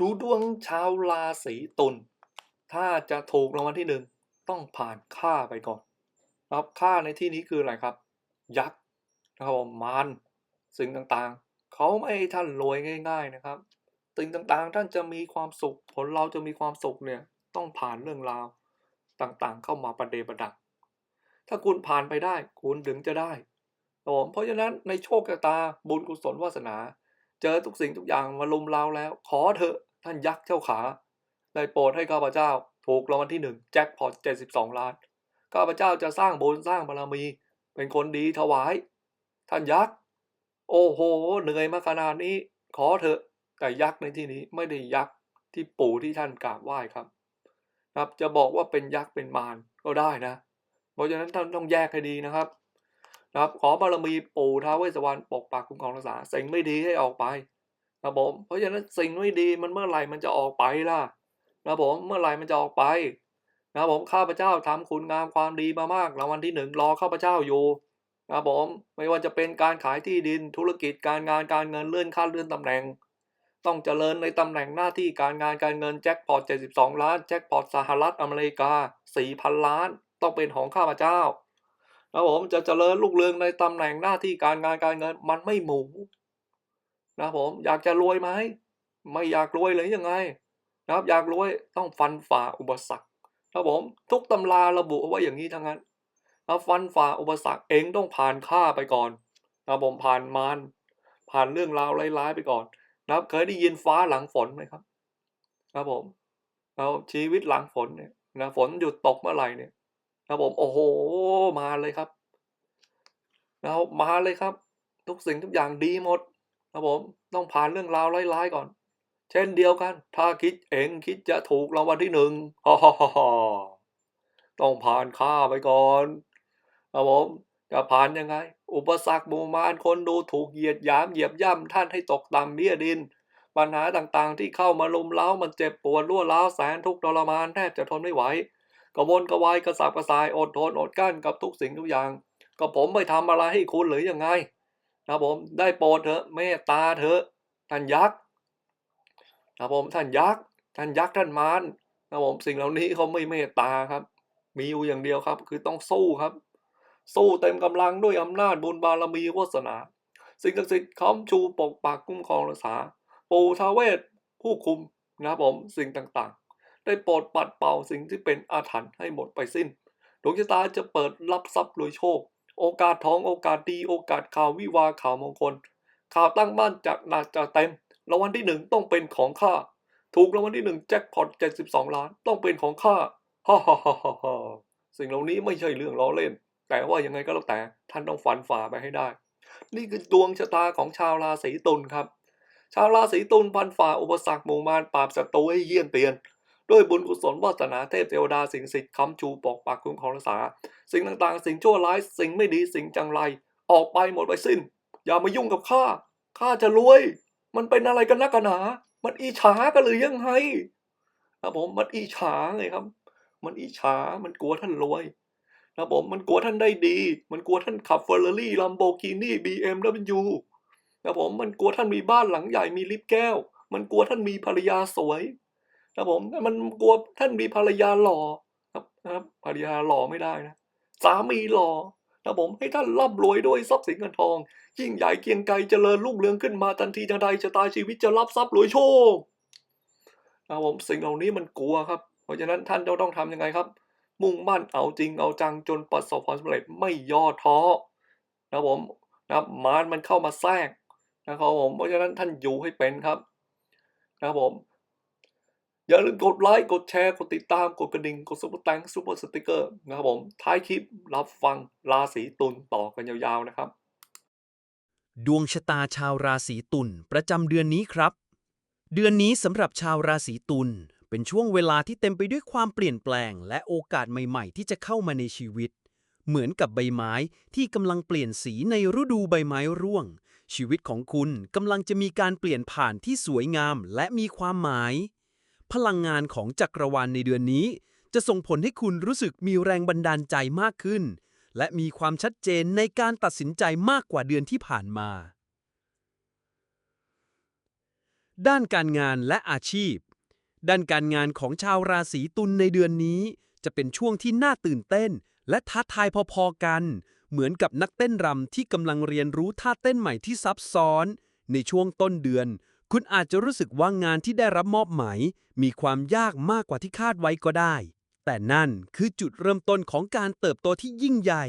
ดูดวงชาวราศีตุลถ้าจะถูกรางวัลที่หนึ่งต้องผ่านค่าไปก่อนนะครับค่าในที่นี้คืออะไรครับ ยักษ์นะครับมารสิ่งต่างๆ เขาไม่ให้ท่านรวยง่าย ๆนะครับสิ่งต่างๆ ท่านจะมีความสุข ผลเราจะมีความสุขเนี่ยต้องผ่านเรื่องราวต่างๆ เข้ามาประเดประดังถ้าคุณผ่านไปได้ คุณถึงจะได้ครับผมเพราะฉะนั้นในโชคชะตาบุญกุศลวาสนา เจอทุกสิ่งทุกอย่างมาลุมเราแล้ว ขอเถอะ ท่านยักษ์เจ้าขาได้โปรดให้ข้าพเจ้า ถูกรางวัลที่หนึ่งแจ็คพอตเจ็ดสิบสองล้าน ข้าพเจ้าจะสร้างบุญสร้างบารมี เป็นคนดีถวาย ท่านยักษ์ โอ้โห เหนื่อยมาขนาดนี้ ขอเถอะ แต่ยักษ์ในที่นี้ไม่ได้ยักษ์ที่ปู่ที่ท่านกราบไหว้ครับครับจะบอกว่าเป็นยักษ์เป็นมารก็ได้นะ เพราะฉะนั้นท่านต้องแยกให้ดีนะครับนะครับ ขอบารมีปู่ท้าวเวสสวรรณปกปักคุ้มครองรักษาสิ่งไม่ดีให้ออกไป นะครับผมเพราะฉะนั้นสิ่งไม่ดีมันเมื่อไหร่มันจะออกไปล่ะนะผมเมื่อไหร่มันจะออกไปนะผมข้าพเจ้าทำคุณงามความดีมามากรางวัลที่หนึ่งรอข้าพเจ้าอยู่นะผมไม่ว่าจะเป็นการขายที่ดินธุรกิจการงานการเงินเลื่อนขั้นเลื่อนตำแหน่ง ต้องเจริญในตำแหน่งหน้าที่การงานการเงินแจ็คพอต72 ล้าน แจ็คพอตสหรัฐอเมริกา 4,000 ล้าน ต้องเป็นของข้าพเจ้านะผมจะเจริญรุ่งเรืองในตำแหน่งหน้าที่การงานการเงินมันไม่หมู นะครับผมอยากจะรวยไหมไม่อยากรวยเลยยังไง นะครับ อยากรวยต้องฟันฝ่าอุปสรรคครับผมทุกตำราระบุเอาไว้อย่างนี้ทั้งนั้นนะฟันฝ่าอุปสรรคเองต้องผ่านข้าไปก่อนนะผมผ่านมารผ่านเรื่องราวร้ายๆไปก่อน นะครับ เคยได้ยินฟ้าหลังฝนไหมครับครับผมเราชีวิตหลังฝนเนี่ยนะฝนหยุดตกเมื่อไหร่เนี่ยครับผมโอ้โหมาเลยครับเรามาเลยครับ ทุกสิ่งทุกอย่างดีหมด ครับผมต้องผ่านเรื่องราวร้ายๆก่อน เช่นเดียวกัน ถ้าคิดเองคิดจะถูกรางวัลที่หนึ่งฮ่าฮ่าฮ่าต้องผ่านข้าไปก่อนครับผมจะผ่านยังไง อุปสรรคหมู่มารคนดูถูกเหยียดหยามเหยียบย่ำท่านให้ตกต่ำเบี้ยดิน ปัญหาต่างๆ ที่เข้ามาลุมเล้ามันเจ็บปวดรั่วร้าวแสนทุกข์ทรมานแทบจะทนไม่ไหวกระวนกระวายกระสับกระส่ายอดทนอดกั้นกับทุกสิ่งทุกอย่าง ก็ผมไม่ทำอะไรให้คุณหรือยังไง นะผมได้โปรดเถอะเมตตาเถอะท่านยักษ์นะผมท่านยักษ์ท่านยักษ์ท่านมารนะผมสิ่งเหล่านี้เขาไม่เมตตาครับ มีอยู่อย่างเดียวครับ คือต้องสู้ครับ สู้เต็มกำลังด้วยอำนาจบุญบารมีวาสนา สิ่งศักดิ์สิทธิ์ค้ำชูปกปักคุ้มครองรักษา ปู่ทาเวศผู้คุมนะครับผมสิ่งต่างๆ ได้โปรดปัดเป่าสิ่งที่เป็นอาถรรพ์ให้หมดไปสิ้นดวงชะตาจะเปิดรับทรัพย์รวยโชค โอกาสทองโอกาสดี โอกาสข่าววิวาข่าวมงคล ข่าวตั้งบ้านจากหนาจะเต็มรางวัลที่หนึ่งต้องเป็นของข้าถูกรางวัลที่หนึ่งแจ็คพอตเจ็ดสิบสองล้านต้องเป็นของข้าฮ่าฮ่าฮ่าฮ่าฮ่าสิ่งเหล่านี้ไม่ใช่เรื่องล้อเล่น แต่ว่ายังไงก็แล้วแต่ท่านต้องฝันฝ่าไปให้ได้ นี่คือดวงชะตาของชาวราศีตุลครับ ชาวราศีตุลพันฝ่าอุปสรรคหมู่มารปราบศัตรูให้เยี่ยนเตียน ด้วยบุญกุศลวาสนาเทพเทวดาสิ่งศักดิ์สิทธิ์ค้ำชูปกปักคุ้มครองรักษา สิ่งต่างๆ สิ่งชั่วร้ายสิ่งไม่ดีสิ่งจังไร ออกไปหมดไปสิ้น อย่ามายุ่งกับข้าข้าจะรวย มันเป็นอะไรกันนักหนา มันอิจฉากันหรือยังไงครับผมมันอิจฉาไงครับ มันอิจฉามันกลัวท่านรวยนะผมมันกลัวท่านได้ดี มันกลัวท่านขับเฟอร์รารี่ลัมโบกินี่บีเอ็มดับยูนะผมมันกลัวท่านมีบ้านหลังใหญ่มีลิฟต์แก้ว มันกลัวท่านมีภรรยาสวย ครับผมมันกลัวท่านมีภรรยาหล่อครับนะครับภรรยาหล่อไม่ได้นะสามีหล่อนะผมให้ท่านร่ำรวยด้วยทรัพย์สินเงินทอง ยิ่งใหญ่เกียงไกรเจริญรุ่งเรืองขึ้นมาทันทีทันใดชะตาชีวิตจะรับทรัพย์รวยโชคนะผมสิ่งเหล่านี้มันกลัวครับ เพราะฉะนั้นท่านจะต้องทำยังไงครับ มุ่งมั่นเอาจริงเอาจังจนประสบความสำเร็จไม่ย่อท้อนะผมนะมารมันเข้ามาแทรกนะครับผมเพราะฉะนั้นท่านอยู่ให้เป็นครับ นะครับผม อย่าลืมกดไลค์กดแชร์ กดติดตามกดกระดิ่ง กดซุปเปอร์แตงซุปเปอร์สติกเกอร์นะครับผม ท้ายคลิปรับฟังราศีตุลต่อกันยาวๆนะครับ ดวงชะตาชาวราศีตุลประจำเดือนนี้ครับ เดือนนี้สำหรับชาวราศีตุลเป็นช่วงเวลาที่เต็มไปด้วยความเปลี่ยนแปลง และโอกาสใหม่ๆ ที่จะเข้ามาในชีวิต เหมือนกับใบไม้ที่กำลังเปลี่ยนสีในฤดูใบไม้ร่วง ชีวิตของคุณกำลังจะมีการเปลี่ยนผ่านที่สวยงามและมีความหมาย พลังงานของจักรวาลในเดือนนี้ จะส่งผลให้คุณรู้สึกมีแรงบันดาลใจมากขึ้น และมีความชัดเจนในการตัดสินใจมากกว่าเดือนที่ผ่านมา ด้านการงานและอาชีพ ด้านการงานของชาวราศีตุลในเดือนนี้ จะเป็นช่วงที่น่าตื่นเต้น และท้าทายพอๆกัน เหมือนกับนักเต้นรำที่กำลังเรียนรู้ท่าเต้นใหม่ที่ซับซ้อน ในช่วงต้นเดือน คุณอาจจะรู้สึกว่างานที่ได้รับมอบหมาย มีความยากมากกว่าที่คาดไว้ก็ได้ แต่นั่นคือจุดเริ่มต้นของการเติบโตที่ยิ่งใหญ่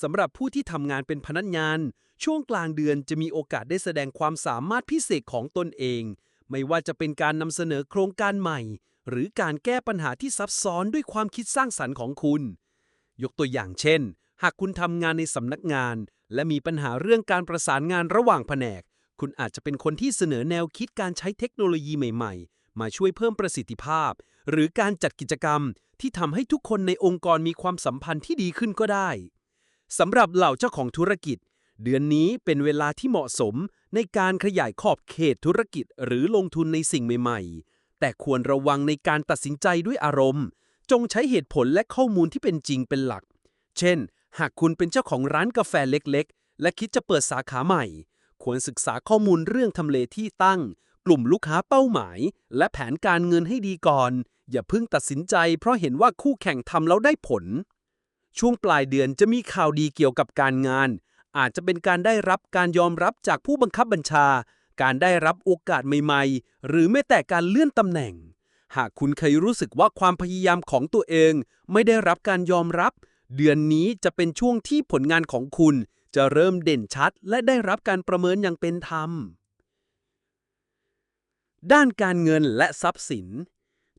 สำหรับผู้ที่ทำงานเป็นพนักงาน ช่วงกลางเดือนจะมีโอกาสได้แสดงความสามารถพิเศษของตนเอง ไม่ว่าจะเป็นการนำเสนอโครงการใหม่ หรือการแก้ปัญหาที่ซับซ้อนด้วยความคิดสร้างสรรค์ของคุณ ยกตัวอย่างเช่น หากคุณทำงานในสำนักงาน และมีปัญหาเรื่องการประสานงานระหว่างแผนก คุณอาจจะเป็นคนที่เสนอแนวคิดการใช้เทคโนโลยีใหม่ ๆ มาช่วยเพิ่มประสิทธิภาพ หรือการจัดกิจกรรมที่ทำให้ทุกคนในองค์กรมีความสัมพันธ์ที่ดีขึ้นก็ได้สำหรับเหล่าเจ้าของธุรกิจ เดือนนี้เป็นเวลาที่เหมาะสมในการขยายขอบเขตธุรกิจหรือลงทุนในสิ่งใหม่ ๆ แต่ควรระวังในการตัดสินใจด้วยอารมณ์ จงใช้เหตุผลและข้อมูลที่เป็นจริงเป็นหลัก เช่น หากคุณเป็นเจ้าของร้านกาแฟเล็ก ๆ และคิดจะเปิดสาขาใหม่ ควรศึกษาข้อมูลเรื่องทำเลที่ตั้ง กลุ่มลูกค้าเป้าหมาย และแผนการเงินให้ดีก่อน อย่าเพิ่งตัดสินใจ เพราะเห็นว่าคู่แข่งทำแล้วได้ผล ช่วงปลายเดือนจะมีข่าวดีเกี่ยวกับการงาน อาจจะเป็นการได้รับการยอมรับจากผู้บังคับบัญชา การได้รับโอกาสใหม่ๆ หรือแม้แต่การเลื่อนตำแหน่ง หากคุณเคยรู้สึกว่าความพยายามของตัวเอง ไม่ได้รับการยอมรับ เดือนนี้จะเป็นช่วงที่ผลงานของคุณ จะเริ่มเด่นชัดและได้รับการประเมินอย่างเป็นธรรม ด้านการเงินและทรัพย์สิน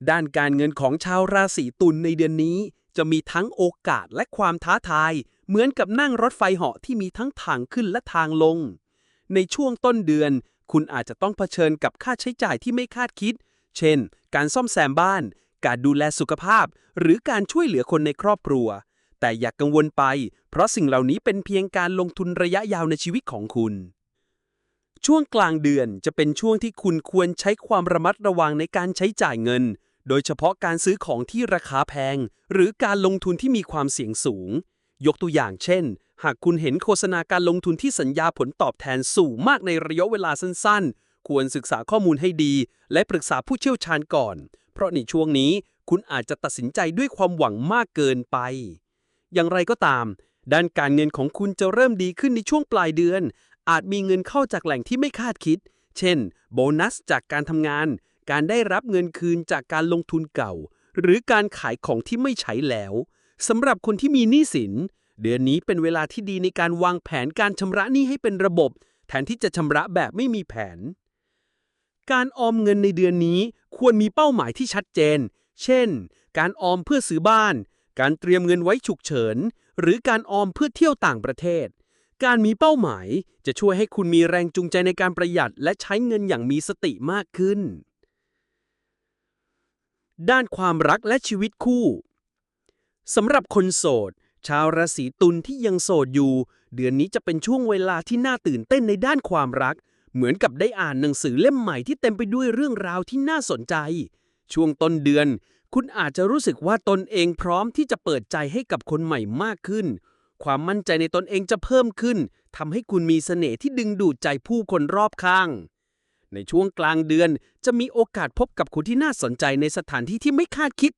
ด้านการเงินของชาวราศีตุลในเดือนนี้ จะมีทั้งโอกาสและความท้าทาย เหมือนกับนั่งรถไฟเหาะที่มีทั้งทางขึ้นและทางลง ในช่วงต้นเดือน คุณอาจจะต้องเผชิญกับค่าใช้จ่ายที่ไม่คาดคิด เช่น การซ่อมแซมบ้าน การดูแลสุขภาพ หรือการช่วยเหลือคนในครอบครัว แต่อย่ากกังวลไป เพราะสิ่งเหล่านี้เป็นเพียงการลงทุนระยะยาวในชีวิตของคุณ ช่วงกลางเดือนจะเป็นช่วงที่คุณควรใช้ความระมัดระวังในการใช้จ่ายเงิน โดยเฉพาะการซื้อของที่ราคาแพง หรือการลงทุนที่มีความเสี่ยงสูง ยกตัวอย่างเช่น หากคุณเห็นโฆษณาการลงทุนที่สัญญาผลตอบแทนสูงมากในระยะเวลาสั้น ๆ ควรศึกษาข้อมูลให้ดี และปรึกษาผู้เชี่ยวชาญก่อน เพราะในช่วงนี้คุณอาจจะตัดสินใจด้วยความหวังมากเกินไป อย่างไรก็ตาม ด้านการเงินของคุณจะเริ่มดีขึ้นในช่วงปลายเดือน อาจมีเงินเข้าจากแหล่งที่ไม่คาดคิด เช่น โบนัสจากการทำงาน การได้รับเงินคืนจากการลงทุนเก่า หรือการขายของที่ไม่ใช้แล้วสำหรับคนที่มีหนี้สิน เดือนนี้เป็นเวลาที่ดีในการวางแผนการชำระหนี้ให้เป็นระบบ แทนที่จะชำระแบบไม่มีแผน การออมเงินในเดือนนี้ควรมีเป้าหมายที่ชัดเจน เช่น การออมเพื่อซื้อบ้าน การเตรียมเงินไว้ฉุกเฉิน หรือการออมเพื่อเที่ยวต่างประเทศ การมีเป้าหมายจะช่วยให้คุณมีแรงจูงใจในการประหยัดและใช้เงินอย่างมีสติมากขึ้น ด้านความรักและชีวิตคู่สำหรับคนโสด ชาวราศีตุลที่ยังโสดอยู่ เดือนนี้จะเป็นช่วงเวลาที่น่าตื่นเต้นในด้านความรัก เหมือนกับได้อ่านหนังสือเล่มใหม่ที่เต็มไปด้วยเรื่องราวที่น่าสนใจ ช่วงต้นเดือน คุณอาจจะรู้สึกว่าตนเองพร้อมที่จะเปิดใจให้กับคนใหม่มากขึ้น ความมั่นใจในตนเองจะเพิ่มขึ้นทำให้คุณมีเสน่ห์ที่ดึงดูดใจผู้คนรอบข้าง ในช่วงกลางเดือนจะมีโอกาสพบกับคนที่น่าสนใจในสถานที่ที่ไม่คาดคิด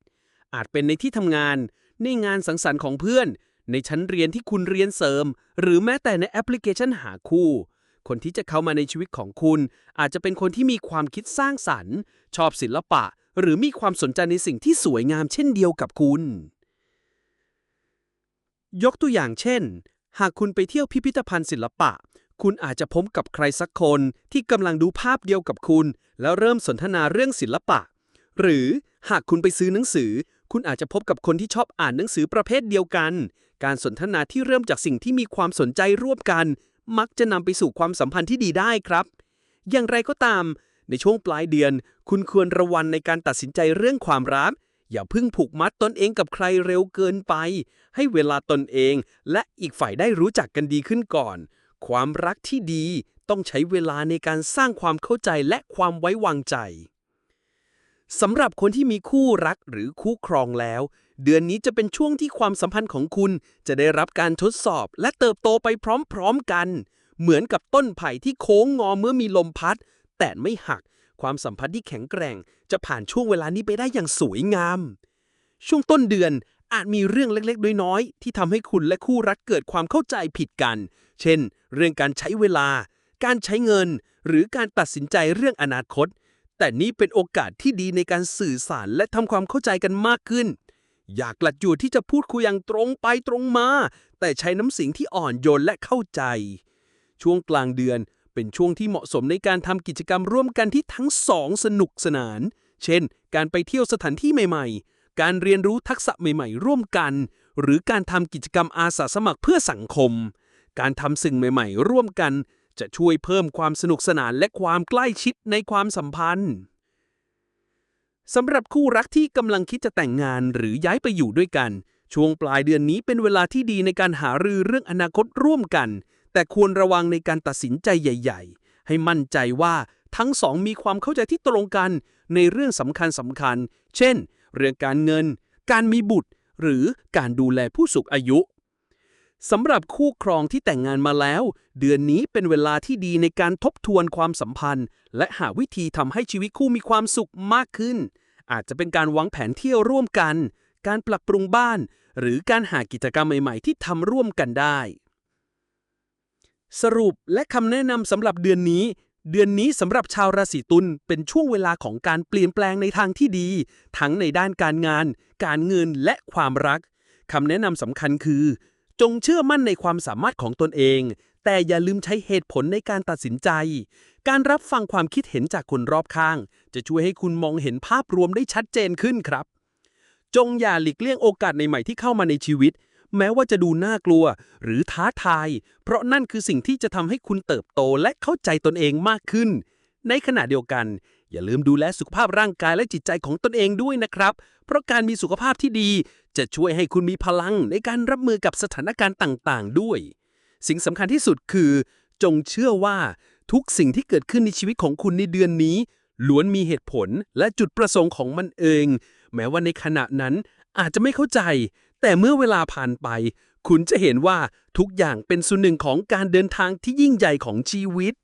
อาจเป็นในที่ทำงาน ในงานสังสรรค์ของเพื่อน ในชั้นเรียนที่คุณเรียนเสริม หรือแม้แต่ในแอปพลิเคชันหาคู่คนที่จะเข้ามาในชีวิตของคุณ อาจจะเป็นคนที่มีความคิดสร้างสรรค์ ชอบศิลปะ หรือมีความสนใจในสิ่งที่สวยงามเช่นเดียวกับคุณ ยกตัวอย่างเช่น หากคุณไปเที่ยวพิพิธภัณฑ์ศิลปะ คุณอาจจะพบกับใครสักคนที่กำลังดูภาพเดียวกับคุณ แล้วเริ่มสนทนาเรื่องศิลปะ หรือหากคุณไปซื้อหนังสือ คุณอาจจะพบกับคนที่ชอบอ่านหนังสือประเภทเดียวกัน การสนทนาที่เริ่มจากสิ่งที่มีความสนใจร่วมกัน มักจะนำไปสู่ความสัมพันธ์ที่ดีได้ครับ อย่างไรก็ตาม ในช่วงปลายเดือน คุณควรระวังในการตัดสินใจเรื่องความรัก อย่าพิ่งผูกมัดตนเองกับใครเร็วเกินไป ให้เวลาตนเอง และอีกฝ่ายได้รู้จักกันดีขึ้นก่อน ความรักที่ดีต้องใช้เวลาในการสร้างความเข้าใจและความไว้วางใจสำหรับคนที่มีคู่รักหรือคู่ครองแล้ว เดือนนี้จะเป็นช่วงที่ความสัมพันธ์ของคุณจะได้รับการทดสอบและเติบโตไปพร้อมๆกัน เหมือนกับต้นไผ่ที่โค้งงอเมื่อมีลมพัด แต่ไม่หัก ความสัมพันธ์ที่แข็งแกร่ง จะผ่านช่วงเวลานี้ไปได้อย่างสวยงาม ช่วงต้นเดือนอาจมีเรื่องเล็กๆ น้อยๆ ที่ทำให้คุณและคู่รักเกิดความเข้าใจผิดกัน เช่น เรื่องการใช้เวลา การใช้เงิน หรือการตัดสินใจเรื่องอนาคต แต่นี่เป็นโอกาสที่ดีในการสื่อสารและทำความเข้าใจกันมากขึ้น อยากกลัดอยู่ที่จะพูดคุยอย่างตรงไปตรงมา แต่ใช้น้ำเสียงที่อ่อนโยนและเข้าใจ ช่วงกลางเดือน เป็นช่วงที่เหมาะสมในการทำกิจกรรมร่วมกันที่ทั้งสองสนุกสนาน เช่น การไปเที่ยวสถานที่ใหม่ ๆ การเรียนรู้ทักษะใหม่ๆ ร่วมกัน หรือการทำกิจกรรมอาสาสมัครเพื่อสังคม การทำสิ่งใหม่ ๆ ร่วมกัน จะช่วยเพิ่มความสนุกสนานและความใกล้ชิดในความสัมพันธ์สำหรับคู่รักที่กำลังคิดจะแต่งงานหรือย้ายไปอยู่ด้วยกัน ช่วงปลายเดือนนี้เป็นเวลาที่ดีในการหารือเรื่องอนาคตร่วมกัน แต่ควรระวังในการตัดสินใจใหญ่ ๆ ให้มั่นใจว่าทั้งสองมีความเข้าใจที่ตรงกันในเรื่องสำคัญสำคัญๆเช่น เรื่องการเงิน การมีบุตร หรือการดูแลผู้สูงอายุสำหรับคู่ครองที่แต่งงานมาแล้ว เดือนนี้เป็นเวลาที่ดีในการทบทวนความสัมพันธ์ และหาวิธีทำให้ชีวิตคู่มีความสุขมากขึ้น อาจจะเป็นการวางแผนเที่ยวร่วมกัน การปรับปรุงบ้าน หรือการหากิจกรรมใหม่ ๆ ที่ทำร่วมกันได้ สรุปและคำแนะนำสำหรับเดือนนี้ เดือนนี้สำหรับชาวราศีตุลเป็นช่วงเวลาของการเปลี่ยนแปลงในทางที่ดี ทั้งในด้านการงาน การเงินและความรักคำแนะนำสำคัญคือ จงเชื่อมั่นในความสามารถของตนเอง แต่อย่าลืมใช้เหตุผลในการตัดสินใจ การรับฟังความคิดเห็นจากคนรอบข้าง จะช่วยให้คุณมองเห็นภาพรวมได้ชัดเจนขึ้นครับ จงอย่าหลีกเลี่ยงโอกาสใหม่ๆที่เข้ามาในชีวิต แม้ว่าจะดูน่ากลัว หรือท้าทาย เพราะนั่นคือสิ่งที่จะทำให้คุณเติบโตและเข้าใจตนเองมากขึ้น ในขณะเดียวกัน อย่าลืมดูแลสุขภาพร่างกายและจิตใจของตนเองด้วยนะครับ เพราะการมีสุขภาพที่ดี จะช่วยให้คุณมีพลังในการรับมือกับสถานการณ์ต่าง ๆ ด้วย สิ่งสำคัญที่สุดคือ จงเชื่อว่าทุกสิ่งที่เกิดขึ้นในชีวิตของคุณในเดือนนี้ ล้วนมีเหตุผลและจุดประสงค์ของมันเอง แม้ว่าในขณะนั้นอาจจะไม่เข้าใจ แต่เมื่อเวลาผ่านไป คุณจะเห็นว่าทุกอย่างเป็นส่วนหนึ่งของการเดินทางที่ยิ่งใหญ่ของชีวิต